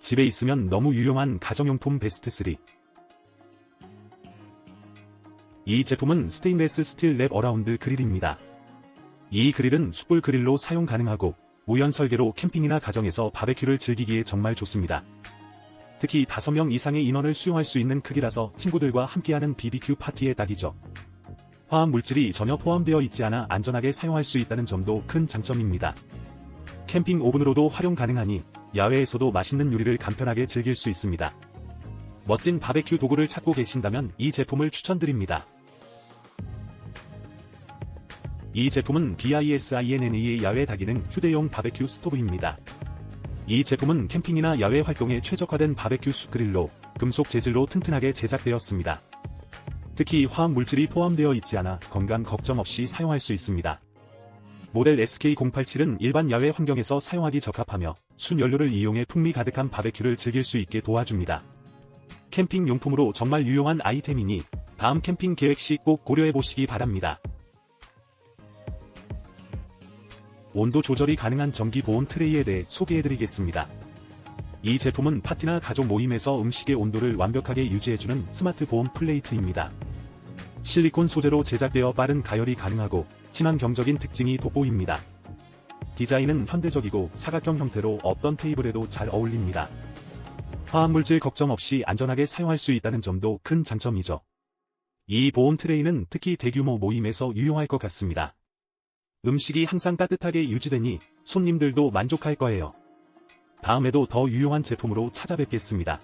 집에 있으면 너무 유용한 가정용품 베스트 3. 이 제품은 스테인레스 스틸 랩 어라운드 그릴입니다. 이 그릴은 숯불 그릴로 사용 가능하고 우연 설계로 캠핑이나 가정에서 바베큐를 즐기기에 정말 좋습니다. 특히 5명 이상의 인원을 수용할 수 있는 크기라서 친구들과 함께하는 BBQ 파티에 딱이죠. 화학 물질이 전혀 포함되어 있지 않아 안전하게 사용할 수 있다는 점도 큰 장점입니다. 캠핑 오븐으로도 활용 가능하니 야외에서도 맛있는 요리를 간편하게 즐길 수 있습니다. 멋진 바베큐 도구를 찾고 계신다면 이 제품을 추천드립니다. 이 제품은 BISINNE의 야외 다기능 휴대용 바베큐 스토브입니다. 이 제품은 캠핑이나 야외 활동에 최적화된 바베큐 숯그릴로 금속 재질로 튼튼하게 제작되었습니다. 특히 화학 물질이 포함되어 있지 않아 건강 걱정 없이 사용할 수 있습니다. 모델 SK087은 일반 야외 환경에서 사용하기 적합하며 순연료를 이용해 풍미 가득한 바베큐를 즐길 수 있게 도와줍니다. 캠핑 용품으로 정말 유용한 아이템이니 다음 캠핑 계획 시 꼭 고려해 보시기 바랍니다. 온도 조절이 가능한 전기 보온 트레이에 대해 소개해드리겠습니다. 이 제품은 파티나 가족 모임에서 음식의 온도를 완벽하게 유지해주는 스마트 보온 플레이트입니다. 실리콘 소재로 제작되어 빠른 가열이 가능하고 친환경적인 특징이 돋보입니다. 디자인은 현대적이고 사각형 형태로 어떤 테이블에도 잘 어울립니다. 화학물질 걱정 없이 안전하게 사용할 수 있다는 점도 큰 장점이죠. 이 보온 트레이는 특히 대규모 모임에서 유용할 것 같습니다. 음식이 항상 따뜻하게 유지되니 손님들도 만족할 거예요. 다음에도 더 유용한 제품으로 찾아뵙겠습니다.